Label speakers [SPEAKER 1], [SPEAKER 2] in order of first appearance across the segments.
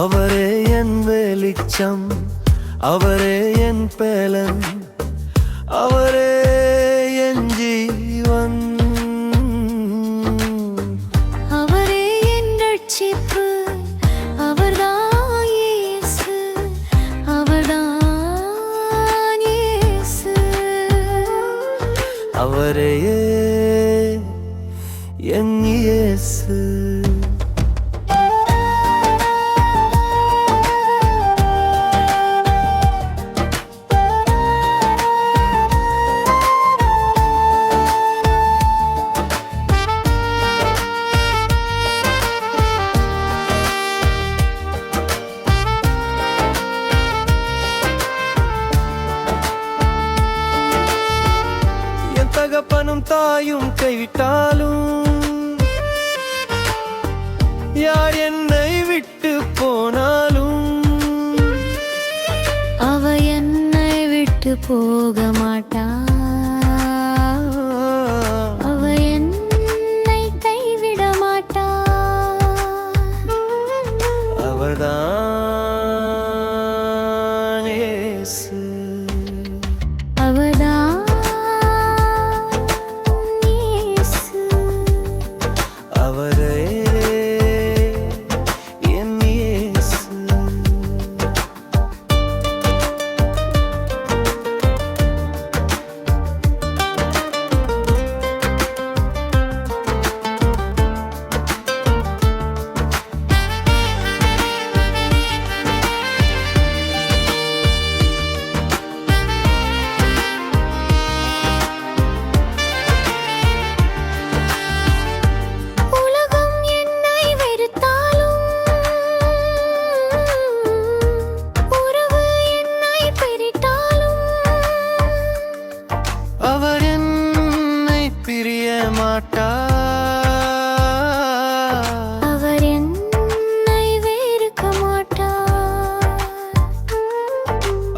[SPEAKER 1] அவரே என் வெளிச்சம் அவரே என் பேலன்
[SPEAKER 2] அவரே என் ஜீவன். அவரே என் ரட்சிப்பு
[SPEAKER 1] அவரையே என் இயேசு. தானும் தாயும் கைவிட்டாலும் யார் என்னை விட்டு போனாலும்
[SPEAKER 2] அவ என்னை விட்டு போக மாட்டான்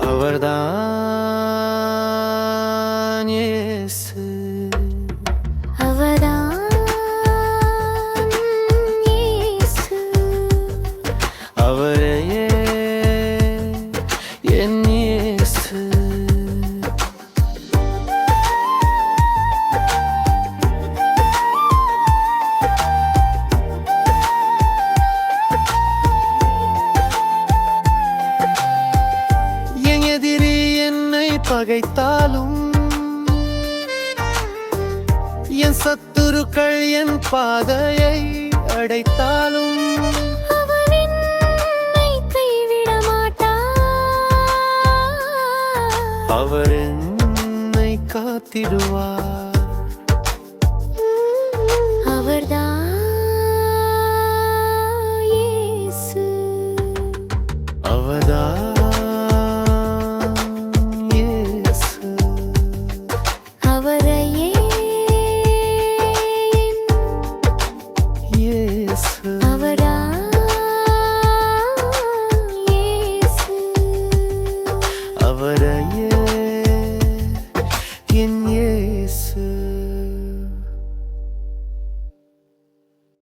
[SPEAKER 1] அவர்தான் பகைத்தாலும் என் சத்துருக்கள் என் பாதையை அடைத்தாலும்
[SPEAKER 2] அவர் என்னை
[SPEAKER 1] காத்திடுவார்.